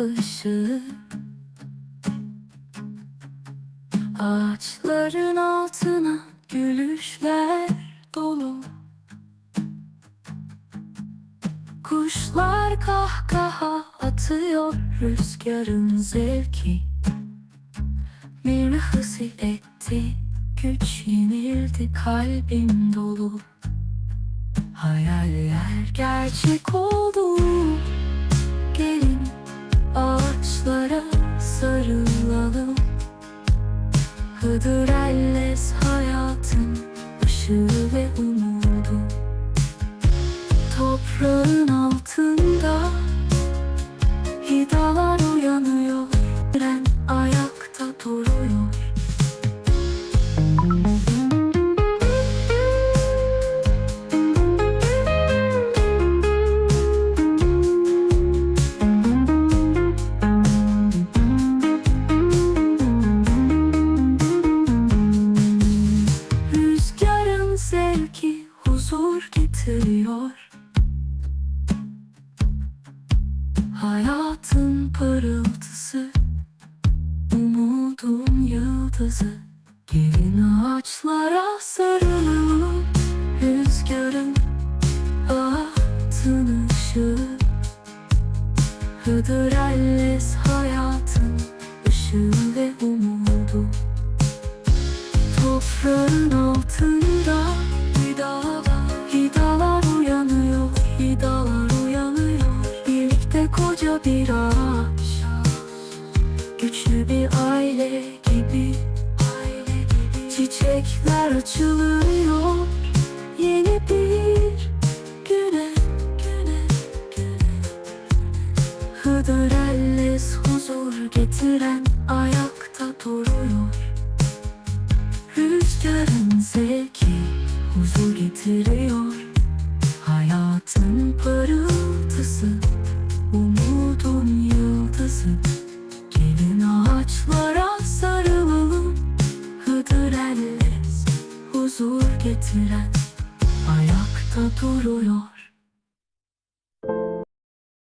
ışığı Ağaçların altına gülüşler dolu. Kuşlar kahkaha atıyor rüzgarın zevki. Bir etti güç yenildi kalbim dolu. Hayaller gerçek oldu. Gelin ağaçlara sarılalım. Hıdır elles hayatın ışığı huzur getiriyor. Hayatın parıltısı Umudun yıldızı. Gelin ağaçlara sarılalım Rüzgarın altın ışığı. Hıdır elles hayatın ışığı ve umudu. Toprağın bir ağaç, güçlü bir aile gibi. Çiçekler açılıyor, yeni bir güne Hıdır elles huzur getiren ayakta duruyor. Rüzgarın zevki getiren Ayakta duruyor